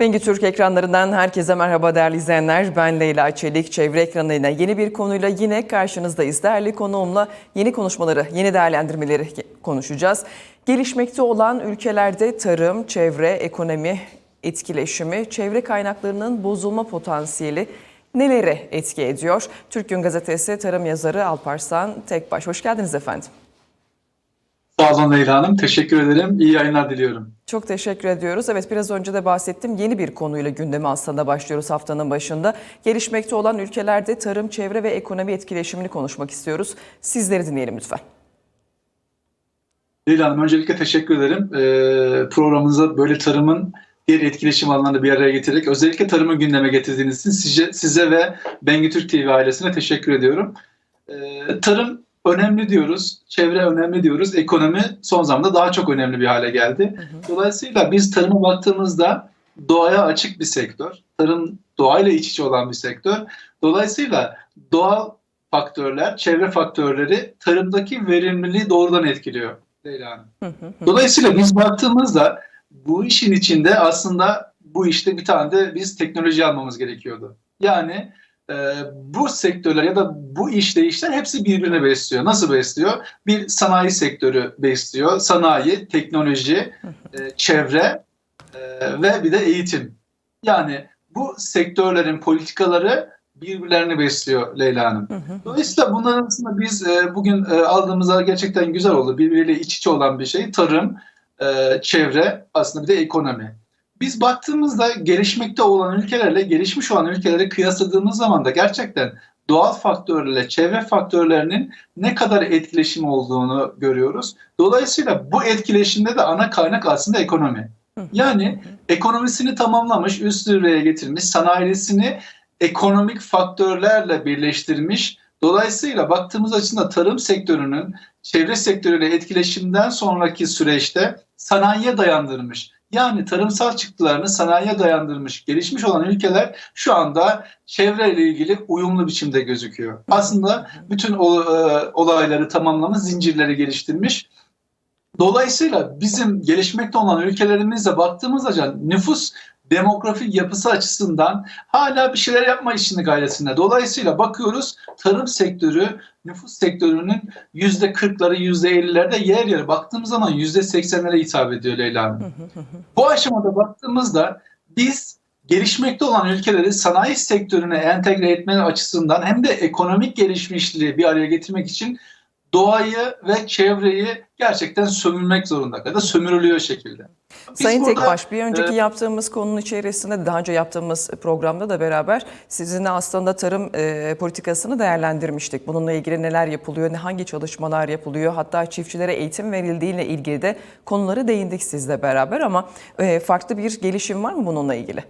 Bengi Türk ekranlarından herkese merhaba değerli izleyenler. Ben Leyla Çelik. Çevre ekranıyla yeni bir konuyla yine karşınızdayız. Değerli konuğumla yeni konuşmaları, yeni değerlendirmeleri konuşacağız. Gelişmekte olan ülkelerde tarım, çevre, ekonomi etkileşimi, çevre kaynaklarının bozulma potansiyeli nelere etki ediyor? Türk Gün Gazetesi tarım yazarı Alparslan Tekbaş. Hoş geldiniz efendim. Sağ olun Leyla Hanım. Teşekkür ederim. İyi yayınlar diliyorum. Çok teşekkür ediyoruz. Evet biraz önce de bahsettim. Yeni bir konuyla gündeme aslında başlıyoruz haftanın başında. Gelişmekte olan ülkelerde tarım, çevre ve ekonomi etkileşimini konuşmak istiyoruz. Sizleri dinleyelim lütfen. Leyla Hanım öncelikle teşekkür ederim. Ee, programınıza böyle tarımın diğer etkileşim alanlarını bir araya getirerek özellikle tarımı gündeme getirdiğiniz için size, size ve Bengi Türk TV ailesine teşekkür ediyorum. Ee, tarım önemli diyoruz, çevre önemli diyoruz, ekonomi son zamanda daha çok önemli bir hale geldi. Dolayısıyla biz tarıma baktığımızda doğaya açık bir sektör, tarım doğayla iç içe olan bir sektör. Dolayısıyla doğal faktörler, çevre faktörleri tarımdaki verimliliği doğrudan etkiliyor Leyla Hanım. Dolayısıyla biz baktığımızda bu işin içinde aslında bu işte bir tane de biz teknoloji almamız gerekiyordu. Yani e, bu sektörler ya da bu işleyişler hepsi birbirine besliyor. Nasıl besliyor? Bir sanayi sektörü besliyor. Sanayi, teknoloji, e, çevre e, ve bir de eğitim. Yani bu sektörlerin politikaları birbirlerini besliyor Leyla Hanım. Dolayısıyla bunların arasında biz e, bugün e, aldığımızda gerçekten güzel oldu. Birbiriyle iç içe olan bir şey. Tarım, e, çevre, aslında bir de ekonomi. Biz baktığımızda gelişmekte olan ülkelerle gelişmiş olan ülkeleri kıyasladığımız zaman da gerçekten doğal faktörlerle çevre faktörlerinin ne kadar etkileşim olduğunu görüyoruz. Dolayısıyla bu etkileşimde de ana kaynak aslında ekonomi. Yani ekonomisini tamamlamış, üst düzeye getirmiş, sanayisini ekonomik faktörlerle birleştirmiş. Dolayısıyla baktığımız açısından tarım sektörünün çevre sektörüyle etkileşimden sonraki süreçte sanayiye dayandırmış. Yani tarımsal çıktılarını sanayiye dayandırmış gelişmiş olan ülkeler şu anda çevreyle ilgili uyumlu biçimde gözüküyor. Aslında bütün e, olayları tamamlamış, zincirleri geliştirmiş. Dolayısıyla bizim gelişmekte olan ülkelerimize baktığımızda nüfus demografik yapısı açısından hala bir şeyler yapma işini gayretinde. Dolayısıyla bakıyoruz tarım sektörü nüfus sektörünün yüzde kırkları yüzde ellilerde yer yer baktığımız zaman yüzde seksenlere hitap ediyor Leyla Hanım. Bu aşamada baktığımızda biz gelişmekte olan ülkeleri sanayi sektörüne entegre etme açısından hem de ekonomik gelişmişliği bir araya getirmek için doğayı ve çevreyi gerçekten sömürmek zorunda ya da sömürülüyor şekilde. Biz Sayın burada, Tekbaş bir önceki e, yaptığımız konunun içerisinde daha önce yaptığımız programda da beraber sizinle aslında tarım e, politikasını değerlendirmiştik. Bununla ilgili neler yapılıyor, ne hangi çalışmalar yapılıyor hatta çiftçilere eğitim verildiğiyle ilgili de konuları değindik sizle beraber ama e, farklı bir gelişim var mı bununla ilgili?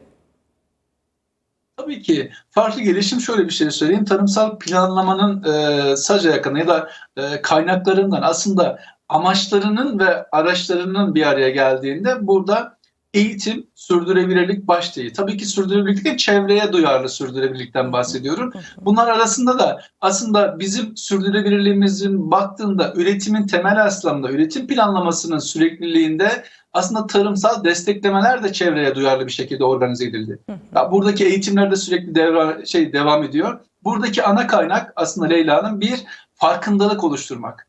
Tabii ki farklı gelişim şöyle bir şey söyleyeyim. Tarımsal planlamanın e, saca yakını ya da e, kaynaklarından aslında amaçlarının ve araçlarının bir araya geldiğinde burada eğitim, sürdürülebilirlik başlığı. Tabii ki sürdürülebilirlik çevreye duyarlı sürdürülebilirlikten bahsediyorum. Bunlar arasında da aslında bizim sürdürülebilirliğimizin baktığında üretimin temel aslamında, üretim planlamasının sürekliliğinde aslında tarımsal desteklemeler de çevreye duyarlı bir şekilde organize edildi. Ya buradaki eğitimler de sürekli devra, şey devam ediyor. Buradaki ana kaynak aslında Leyla'nın bir farkındalık oluşturmak.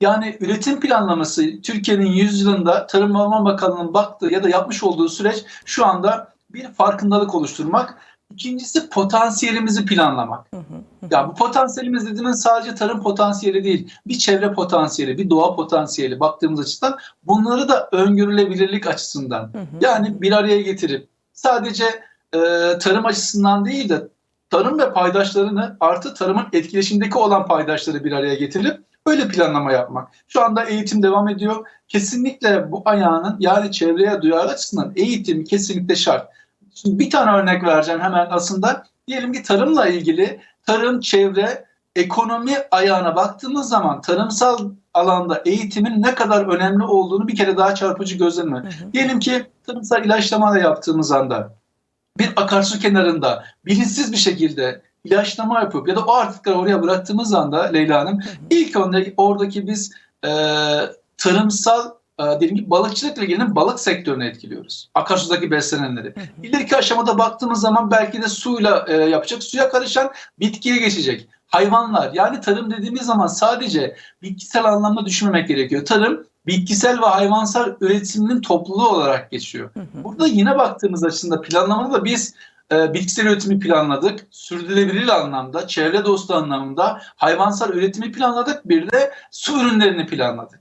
Yani üretim planlaması Türkiye'nin 100 yılında Tarım ve Orman Bakanlığı'nın baktığı ya da yapmış olduğu süreç şu anda bir farkındalık oluşturmak. İkincisi potansiyelimizi planlamak. Ya bu potansiyelimiz dediğimiz sadece tarım potansiyeli değil, bir çevre potansiyeli, bir doğa potansiyeli baktığımız açıdan bunları da öngörülebilirlik açısından yani bir araya getirip sadece e, tarım açısından değil de tarım ve paydaşlarını artı tarımın etkileşimdeki olan paydaşları bir araya getirip böyle planlama yapmak. Şu anda eğitim devam ediyor. Kesinlikle bu ayağının yani çevreye duyarlı açısından eğitim kesinlikle şart. Şimdi bir tane örnek vereceğim hemen aslında. Diyelim ki tarımla ilgili tarım, çevre, ekonomi ayağına baktığımız zaman tarımsal alanda eğitimin ne kadar önemli olduğunu bir kere daha çarpıcı gözleme. Diyelim ki tarımsal ilaçlama da yaptığımız anda bir akarsu kenarında bilinçsiz bir şekilde ilaçlama yapıp ya da o artıkları oraya bıraktığımız anda Leyla Hanım ilk önce oradaki biz e, tarımsal diyelim ki balıkçılıkla ilgili balık sektörünü etkiliyoruz. Akarsudaki beslenenleri. İleriki aşamada baktığımız zaman belki de suyla e, yapacak, suya karışan bitkiye geçecek. Hayvanlar yani tarım dediğimiz zaman sadece bitkisel anlamda düşünmemek gerekiyor. Tarım bitkisel ve hayvansal üretiminin topluluğu olarak geçiyor. Burada yine baktığımız açısında planlamada da biz e, bitkisel üretimi planladık. Sürdürülebilir anlamda, çevre dostu anlamda hayvansal üretimi planladık. Bir de su ürünlerini planladık.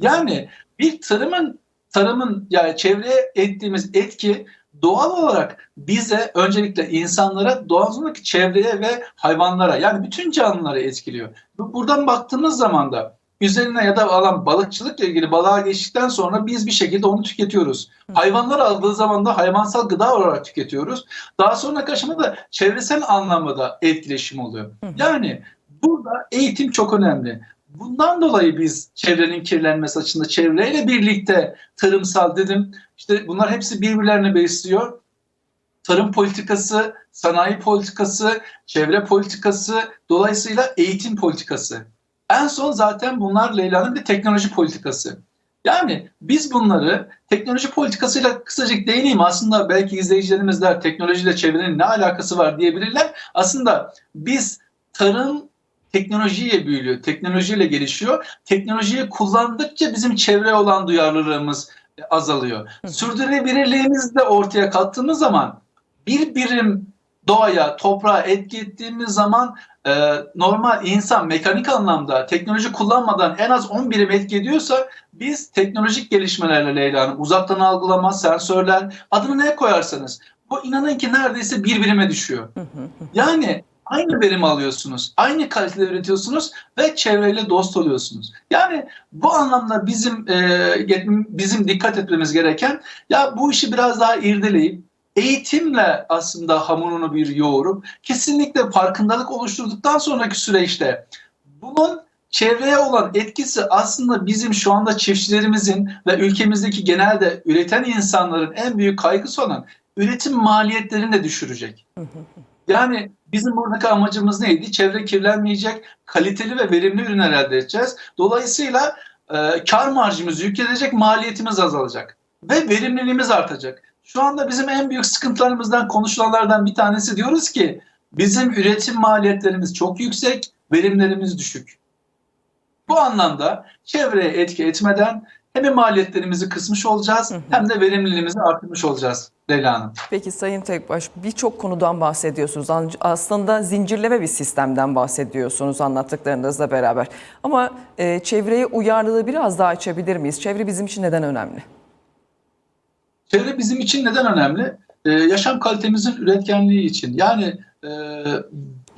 Yani bir tarımın tarımın yani çevreye ettiğimiz etki doğal olarak bize öncelikle insanlara olarak çevreye ve hayvanlara yani bütün canlılara etkiliyor. Bu- Buradan baktığımız zaman da üzerine ya da alan balıkçılıkla ilgili balığa geçtikten sonra biz bir şekilde onu tüketiyoruz. Hayvanlar aldığı zaman da hayvansal gıda olarak tüketiyoruz. Daha sonraki aşamada çevresel anlamda da etkileşim oluyor. Yani burada eğitim çok önemli. Bundan dolayı biz çevrenin kirlenmesi açısında çevreyle birlikte tarımsal dedim. İşte bunlar hepsi birbirlerini besliyor. Tarım politikası, sanayi politikası, çevre politikası, dolayısıyla eğitim politikası. En son zaten bunlar Leyla'nın bir teknoloji politikası. Yani biz bunları teknoloji politikasıyla kısacık değineyim. Aslında belki izleyicilerimiz der teknolojiyle çevrenin ne alakası var diyebilirler. Aslında biz tarım teknolojiyle büyülüyor, teknolojiyle gelişiyor. Teknolojiyi kullandıkça bizim çevreye olan duyarlılığımız e, azalıyor. Sürdürülebilirliğimizi de ortaya kattığımız zaman bir birim doğaya, toprağa etki ettiğimiz zaman e, normal insan mekanik anlamda teknoloji kullanmadan en az 10 birim etki ediyorsa biz teknolojik gelişmelerle Leyla Hanım uzaktan algılama, sensörler adını ne koyarsanız bu inanın ki neredeyse bir birime düşüyor. Yani aynı verim alıyorsunuz, aynı kalitede üretiyorsunuz ve çevreyle dost oluyorsunuz. Yani bu anlamda bizim e, bizim dikkat etmemiz gereken ya bu işi biraz daha irdeleyip eğitimle aslında hamurunu bir yoğurup kesinlikle farkındalık oluşturduktan sonraki süreçte bunun çevreye olan etkisi aslında bizim şu anda çiftçilerimizin ve ülkemizdeki genelde üreten insanların en büyük kaygısı olan üretim maliyetlerini de düşürecek. Yani bizim buradaki amacımız neydi? Çevre kirlenmeyecek, kaliteli ve verimli ürünler elde edeceğiz. Dolayısıyla e, kar marjımız yükselecek, maliyetimiz azalacak ve verimliliğimiz artacak. Şu anda bizim en büyük sıkıntılarımızdan konuşulanlardan bir tanesi diyoruz ki bizim üretim maliyetlerimiz çok yüksek, verimlerimiz düşük. Bu anlamda çevreye etki etmeden hem maliyetlerimizi kısmış olacağız hem de verimliliğimizi arttırmış olacağız Leyla Hanım. Peki Sayın Tekbaş birçok konudan bahsediyorsunuz. Aslında zincirleme bir sistemden bahsediyorsunuz anlattıklarınızla beraber. Ama e, çevreye uyarlılığı biraz daha açabilir miyiz? Çevre bizim için neden önemli? Çevre bizim için neden önemli? Ee, yaşam kalitemizin üretkenliği için. Yani e,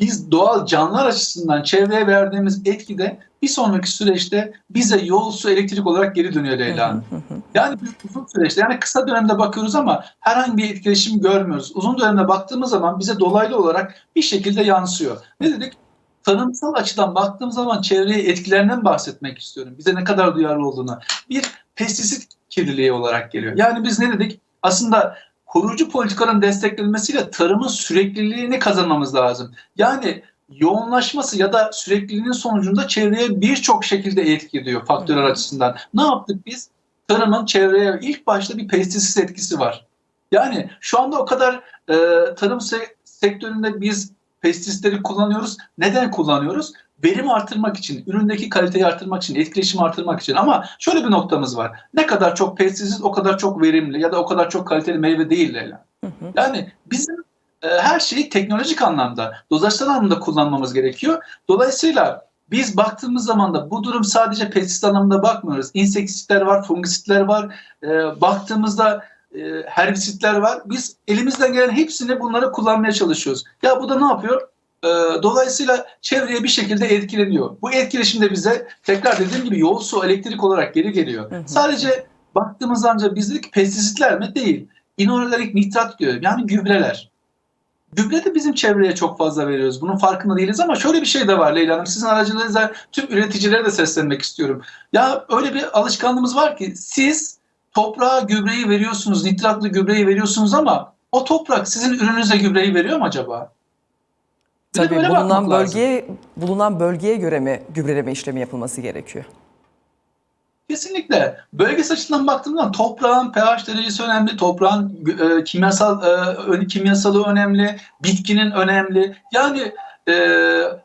biz doğal canlılar açısından çevreye verdiğimiz etki de bir sonraki süreçte bize yol, su, elektrik olarak geri dönüyor Leyla Hanım. Yani uzun süreçte, yani kısa dönemde bakıyoruz ama herhangi bir etkileşim görmüyoruz. Uzun dönemde baktığımız zaman bize dolaylı olarak bir şekilde yansıyor. Ne dedik? Tanımsal açıdan baktığım zaman çevreye etkilerinden bahsetmek istiyorum. Bize ne kadar duyarlı olduğuna. Bir pestisit kirliliği olarak geliyor. Yani biz ne dedik? Aslında koruyucu politikanın desteklenmesiyle tarımın sürekliliğini kazanmamız lazım. Yani yoğunlaşması ya da sürekliliğinin sonucunda çevreye birçok şekilde etki ediyor faktörler açısından. Ne yaptık biz? Tarımın çevreye ilk başta bir pestisit etkisi var. Yani şu anda o kadar e, tarım se- sektöründe biz pestisitleri kullanıyoruz. Neden kullanıyoruz? Verim artırmak için, üründeki kaliteyi artırmak için, etkileşimi artırmak için. Ama şöyle bir noktamız var. Ne kadar çok pestisit o kadar çok verimli ya da o kadar çok kaliteli meyve değil Leyla. Yani bizim e, her şeyi teknolojik anlamda, dozajsal anlamda kullanmamız gerekiyor. Dolayısıyla biz baktığımız zaman da bu durum sadece pestisit anlamında bakmıyoruz. İnsektisitler var, fungisitler var. E, baktığımızda e, herbisitler var. Biz elimizden gelen hepsini bunları kullanmaya çalışıyoruz. Ya bu da ne yapıyor? E, dolayısıyla çevreye bir şekilde etkileniyor. Bu etkileşim de bize tekrar dediğim gibi yol su elektrik olarak geri geliyor. Hı hı. Sadece baktığımız ancak bizdeki pestisitler mi? Değil. İnorganik nitrat diyor. Yani gübreler. Gübre de bizim çevreye çok fazla veriyoruz. Bunun farkında değiliz ama şöyle bir şey de var Leyla Hanım. Sizin aracılığınızla tüm üreticilere de seslenmek istiyorum. Ya öyle bir alışkanlığımız var ki siz toprağa gübreyi veriyorsunuz, nitratlı gübreyi veriyorsunuz ama o toprak sizin ürününüze gübreyi veriyor mu acaba? Tabii böyle bulunan bakmak lazım. bölgeye bulunan bölgeye göre mi gübreleme işlemi yapılması gerekiyor? Kesinlikle. Bölgesel açıdan baktığımda toprağın pH derecesi önemli, toprağın e, kimyasal e, ön- kimyasalı önemli, bitkinin önemli. Yani e,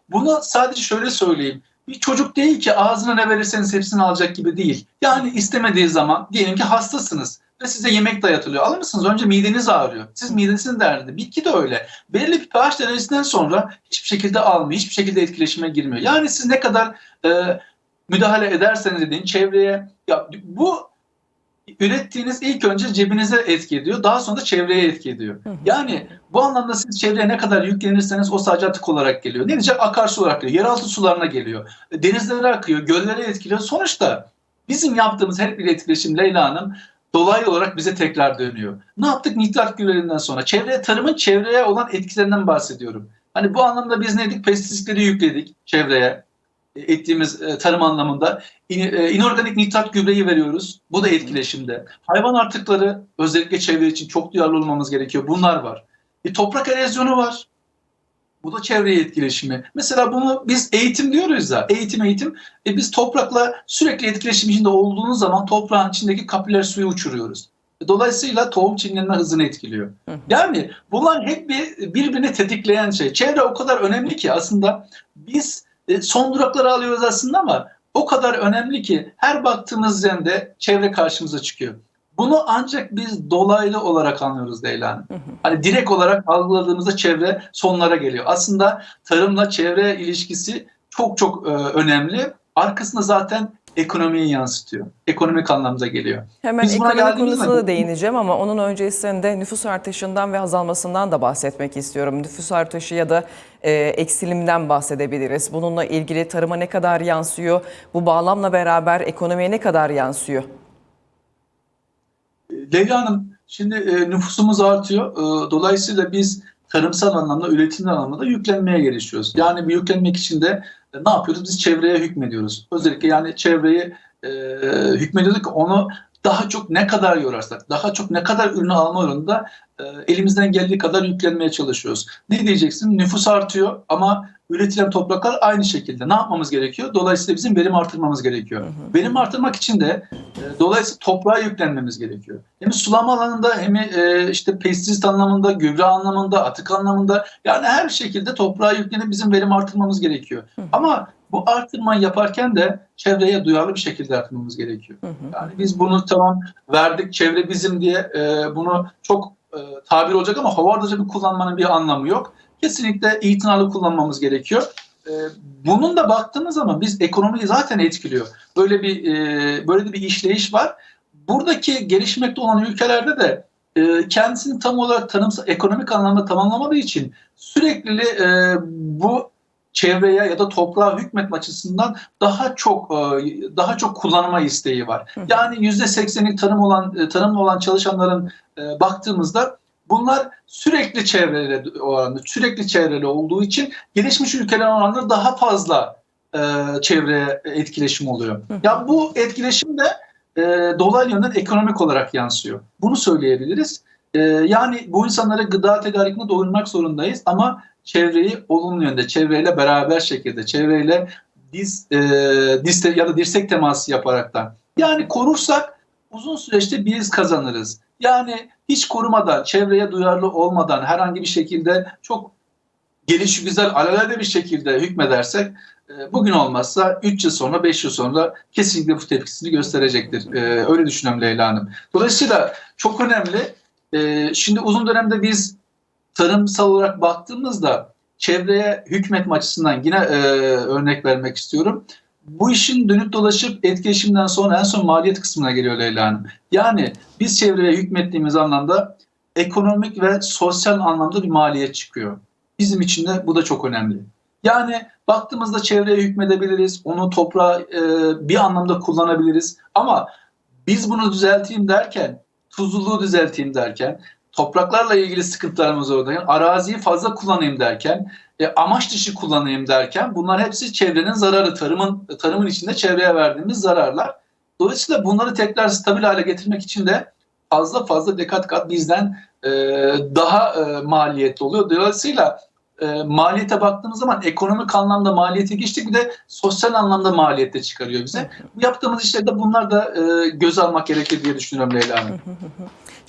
bunu sadece şöyle söyleyeyim. Bir çocuk değil ki ağzına ne verirseniz hepsini alacak gibi değil. Yani istemediği zaman diyelim ki hastasınız ve size yemek dayatılıyor. Alır mısınız? Önce mideniz ağrıyor. Siz midenizin derdinde. Bitki de öyle. Belirli bir pH derecesinden sonra hiçbir şekilde almıyor. Hiçbir şekilde etkileşime girmiyor. Yani siz ne kadar e, müdahale ederseniz edin çevreye ya bu ürettiğiniz ilk önce cebinize etki ediyor. Daha sonra da çevreye etki ediyor. Hı hı. Yani bu anlamda siz çevreye ne kadar yüklenirseniz o sadece atık olarak geliyor. Ne diyecek? Akarsu olarak geliyor. Yeraltı sularına geliyor. Denizlere akıyor. Göllere etkiliyor. Sonuçta bizim yaptığımız her bir etkileşim Leyla Hanım dolaylı olarak bize tekrar dönüyor. Ne yaptık nitrat gübrelerinden sonra? Çevreye, tarımın çevreye olan etkilerinden bahsediyorum. Hani bu anlamda biz ne dedik? Pestisitleri yükledik çevreye e, ettiğimiz e, tarım anlamında. E, inorganik nitrat gübreyi veriyoruz. Bu da etkileşimde. Hayvan artıkları özellikle çevre için çok duyarlı olmamız gerekiyor. Bunlar var. E, toprak erozyonu var. Bu da çevreye etkileşimi. Mesela bunu biz eğitim diyoruz ya. Eğitim eğitim. E, biz toprakla sürekli etkileşim içinde olduğunuz zaman toprağın içindeki kapiller suyu uçuruyoruz. E, Dolayısıyla tohum çimlenme hızını etkiliyor. Hı hı. Yani bunlar hep bir birbirini tetikleyen şey. Çevre o kadar önemli ki aslında biz e, son durakları alıyoruz aslında ama o kadar önemli ki her baktığımız yerde çevre karşımıza çıkıyor. Bunu ancak biz dolaylı olarak anlıyoruz Leyla. Hani direkt olarak algıladığımızda çevre sonlara geliyor. Aslında tarımla çevre ilişkisi çok çok e, önemli. Arkasında zaten ekonomiyi yansıtıyor. Ekonomik anlamda geliyor. Hemen Biz ekonomi konusuna da değineceğim ama onun öncesinde nüfus artışından ve azalmasından da bahsetmek istiyorum. Nüfus artışı ya da e, eksilimden bahsedebiliriz. Bununla ilgili tarıma ne kadar yansıyor? Bu bağlamla beraber ekonomiye ne kadar yansıyor? Leyla Hanım, şimdi e, nüfusumuz artıyor. E, dolayısıyla biz tarımsal anlamda, üretim anlamda yüklenmeye gelişiyoruz. Yani bu yüklenmek için de e, ne yapıyoruz? Biz çevreye hükmediyoruz. Özellikle yani çevreyi e, hükmediyoruz ki onu daha çok ne kadar yorarsak, daha çok ne kadar ürünü alma yolunda e, elimizden geldiği kadar yüklenmeye çalışıyoruz. Ne diyeceksin? Nüfus artıyor ama üretilen topraklar aynı şekilde. Ne yapmamız gerekiyor? Dolayısıyla bizim verim artırmamız gerekiyor. Verim artırmak için de e, dolayısıyla toprağa yüklenmemiz gerekiyor. Hem sulama alanında hem e, işte pestisit anlamında, gübre anlamında, atık anlamında yani her şekilde toprağa yüklenip bizim verim artırmamız gerekiyor. Hı. Ama bu artırmayı yaparken de çevreye duyarlı bir şekilde artırmamız gerekiyor. Hı hı. Yani biz bunu tamam verdik çevre bizim diye e, bunu çok e, tabir olacak ama havardaca bir kullanmanın bir anlamı yok. Kesinlikle itinalı kullanmamız gerekiyor. E, bunun da baktığımız zaman biz ekonomiyi zaten etkiliyor. Böyle bir e, böyle de bir işleyiş var. Buradaki gelişmekte olan ülkelerde de e, kendisini tam olarak tanımsal ekonomik anlamda tamamlamadığı için sürekli e, bu çevreye ya da toprağa hükmetme açısından daha çok e, daha çok kullanma isteği var. Yani yüzde seksenlik tanım olan e, tanımlı olan çalışanların e, baktığımızda bunlar sürekli çevreli oranında sürekli çevreli olduğu için gelişmiş ülkeler oranında daha fazla çevreye etkileşim oluyor. Ya bu etkileşim de dolaylı yönden ekonomik olarak yansıyor. Bunu söyleyebiliriz. E, yani bu insanlara gıda tedarikine doyurmak zorundayız ama çevreyi olumlu yönde, çevreyle beraber şekilde, çevreyle diz, e, diz ya da dirsek teması yaparaktan. Yani korursak uzun süreçte biz kazanırız. Yani hiç korumadan, çevreye duyarlı olmadan herhangi bir şekilde çok gelişi güzel alelade bir şekilde hükmedersek e, bugün olmazsa 3 yıl sonra 5 yıl sonra kesinlikle bu tepkisini gösterecektir. E, öyle düşünüyorum Leyla Hanım. Dolayısıyla çok önemli. E, şimdi uzun dönemde biz tarımsal olarak baktığımızda çevreye hükmetme açısından yine e, örnek vermek istiyorum. Bu işin dönüp dolaşıp etkileşimden sonra en son maliyet kısmına geliyor Leyla Hanım. Yani biz çevreye hükmettiğimiz anlamda ekonomik ve sosyal anlamda bir maliyet çıkıyor. Bizim için de bu da çok önemli. Yani baktığımızda çevreye hükmedebiliriz, onu toprağa e, bir anlamda kullanabiliriz. Ama biz bunu düzelteyim derken, tuzluluğu düzelteyim derken, topraklarla ilgili sıkıntılarımız oradayken, araziyi fazla kullanayım derken, e, amaç dışı kullanayım derken bunlar hepsi çevrenin zararı, tarımın tarımın içinde çevreye verdiğimiz zararlar. Dolayısıyla bunları tekrar stabil hale getirmek için de fazla fazla dikkat kat bizden e, daha e, maliyetli oluyor. Dolayısıyla e, maliyete baktığımız zaman ekonomik anlamda maliyete geçtik bir de sosyal anlamda maliyette çıkarıyor bize. Bu yaptığımız işlerde bunlar da e, göz almak gerekir diye düşünüyorum Leyla Hanım.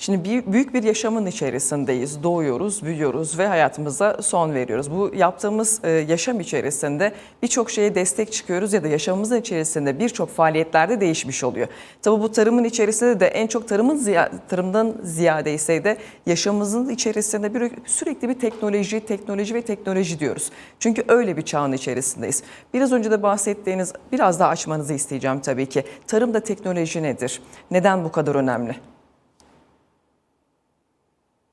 Şimdi büyük bir yaşamın içerisindeyiz. Doğuyoruz, büyüyoruz ve hayatımıza son veriyoruz. Bu yaptığımız e, yaşam içerisinde birçok şeye destek çıkıyoruz ya da yaşamımızın içerisinde birçok faaliyetlerde değişmiş oluyor. Tabii bu tarımın içerisinde de en çok tarımın ziya, tarımdan ziyade ise de yaşamımızın içerisinde bir, sürekli bir teknoloji, teknoloji ve teknoloji diyoruz. Çünkü öyle bir çağın içerisindeyiz. Biraz önce de bahsettiğiniz, biraz daha açmanızı isteyeceğim tabii ki. Tarımda teknoloji nedir? Neden bu kadar önemli?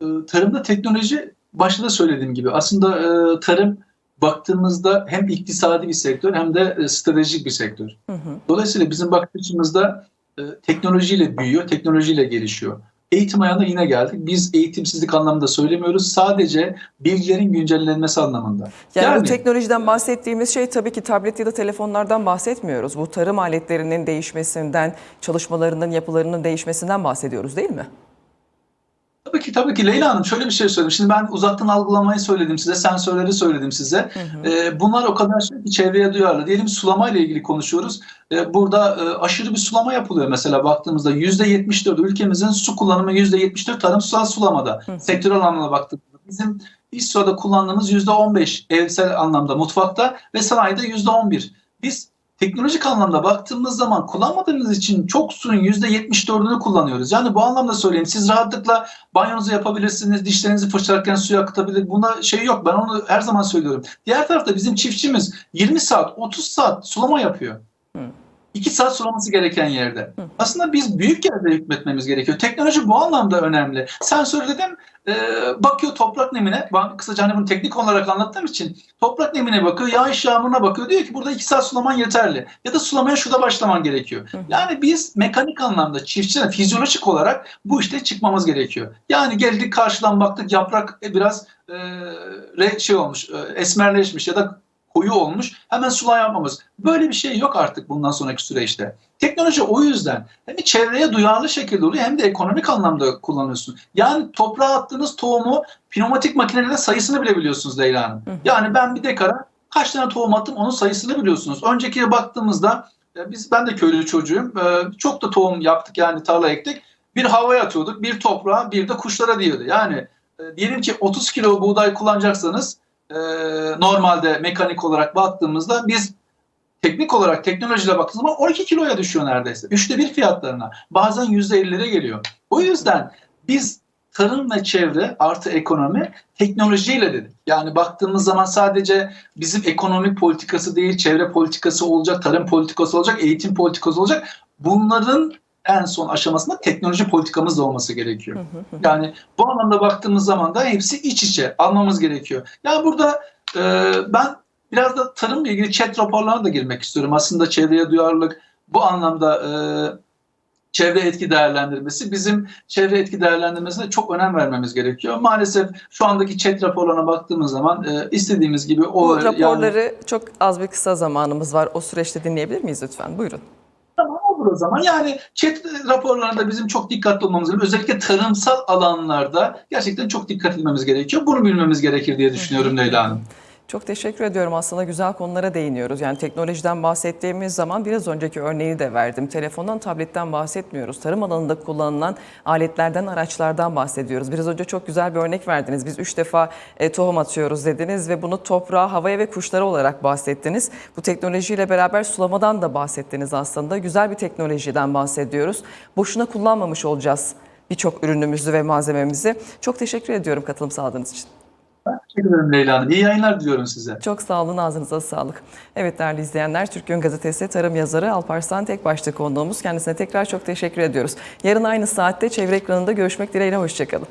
E, tarımda teknoloji başta da söylediğim gibi aslında e, tarım baktığımızda hem iktisadi bir sektör hem de e, stratejik bir sektör. Hı hı. Dolayısıyla bizim bakış açımızda e, teknolojiyle büyüyor, teknolojiyle gelişiyor. Eğitim ayağına yine geldik. Biz eğitimsizlik anlamında söylemiyoruz. Sadece bilgilerin güncellenmesi anlamında. Yani, bu teknolojiden bahsettiğimiz şey tabii ki tablet ya da telefonlardan bahsetmiyoruz. Bu tarım aletlerinin değişmesinden, çalışmalarının, yapılarının değişmesinden bahsediyoruz değil mi? Tabii ki tabii ki Leyla Hanım şöyle bir şey söyleyeyim. Şimdi ben uzaktan algılamayı söyledim size, sensörleri söyledim size. Hı hı. Ee, bunlar o kadar şey ki çevreye duyarlı. Diyelim sulama ile ilgili konuşuyoruz. Ee, burada e, aşırı bir sulama yapılıyor mesela baktığımızda. %74 ülkemizin su kullanımı %74 tarımsal sulamada. Hı. Sektörel anlamda baktığımızda. Bizim İSO'da kullandığımız %15 evsel anlamda mutfakta ve sanayide %11. Biz teknolojik anlamda baktığımız zaman kullanmadığımız için çok suyun %74'ünü kullanıyoruz. Yani bu anlamda söyleyeyim. Siz rahatlıkla banyonuzu yapabilirsiniz, dişlerinizi fırçalarken suyu akıtabilir. Buna şey yok. Ben onu her zaman söylüyorum. Diğer tarafta bizim çiftçimiz 20 saat, 30 saat sulama yapıyor. Hı. 2 saat sulaması gereken yerde. Aslında biz büyük yerde hükmetmemiz gerekiyor. Teknoloji bu anlamda önemli. Sensör dedim e, bakıyor toprak nemine. Ben kısaca hani bunu teknik olarak anlattığım için toprak nemine bakıyor, yağış yağmuruna bakıyor. Diyor ki burada 2 saat sulaman yeterli. Ya da sulamaya şurada başlaman gerekiyor. Yani biz mekanik anlamda çiftçiden fizyolojik olarak bu işte çıkmamız gerekiyor. Yani geldik karşıdan baktık yaprak biraz e, şey olmuş, e, esmerleşmiş ya da koyu olmuş. Hemen yapmamız. Böyle bir şey yok artık bundan sonraki süreçte. Teknoloji o yüzden hem çevreye duyarlı şekilde oluyor hem de ekonomik anlamda kullanıyorsun. Yani toprağa attığınız tohumu pneumatik makinelerle sayısını bile biliyorsunuz Leyla Hanım. Hı hı. Yani ben bir dekara kaç tane tohum attım onun sayısını biliyorsunuz. Öncekiye baktığımızda e, biz ben de köylü çocuğum. E, Çok da tohum yaptık yani tarla ektik. Bir havaya atıyorduk, bir toprağa, bir de kuşlara diyordu. Yani e, diyelim ki 30 kilo buğday kullanacaksanız e, normalde mekanik olarak baktığımızda biz teknik olarak teknolojiyle baktığımız zaman 12 kiloya düşüyor neredeyse. Üçte bir fiyatlarına. Bazen %50'lere geliyor. O yüzden biz tarım ve çevre artı ekonomi teknolojiyle dedik. Yani baktığımız zaman sadece bizim ekonomik politikası değil, çevre politikası olacak, tarım politikası olacak, eğitim politikası olacak. Bunların en son aşamasında teknoloji politikamız da olması gerekiyor. Yani bu anlamda baktığımız zaman da hepsi iç içe almamız gerekiyor. Yani burada e, ben biraz da tarımla ilgili chat raporlarına da girmek istiyorum. Aslında çevreye duyarlılık bu anlamda e, çevre etki değerlendirmesi bizim çevre etki değerlendirmesine çok önem vermemiz gerekiyor. Maalesef şu andaki chat raporlarına baktığımız zaman e, istediğimiz gibi o Bu raporları çok az bir kısa zamanımız var. O süreçte dinleyebilir miyiz lütfen? Buyurun. O zaman. Yani chat raporlarında bizim çok dikkatli olmamız gerekiyor. Özellikle tarımsal alanlarda gerçekten çok dikkat etmemiz gerekiyor. Bunu bilmemiz gerekir diye düşünüyorum Leyla Hanım. Çok teşekkür ediyorum. Aslında güzel konulara değiniyoruz. Yani teknolojiden bahsettiğimiz zaman biraz önceki örneği de verdim. Telefondan, tabletten bahsetmiyoruz. Tarım alanında kullanılan aletlerden, araçlardan bahsediyoruz. Biraz önce çok güzel bir örnek verdiniz. Biz üç defa e, tohum atıyoruz dediniz ve bunu toprağa, havaya ve kuşlara olarak bahsettiniz. Bu teknolojiyle beraber sulamadan da bahsettiniz aslında. Güzel bir teknolojiden bahsediyoruz. Boşuna kullanmamış olacağız birçok ürünümüzü ve malzememizi. Çok teşekkür ediyorum katılım sağladığınız için. Teşekkür ederim Leyla Hanım. İyi yayınlar diliyorum size. Çok sağ olun, ağzınıza sağlık. Evet değerli izleyenler, Türk Gün Gazetesi tarım yazarı Alparslan Tekbaş'ta konuğumuz. Kendisine tekrar çok teşekkür ediyoruz. Yarın aynı saatte çevre ekranında görüşmek dileğiyle, hoşçakalın.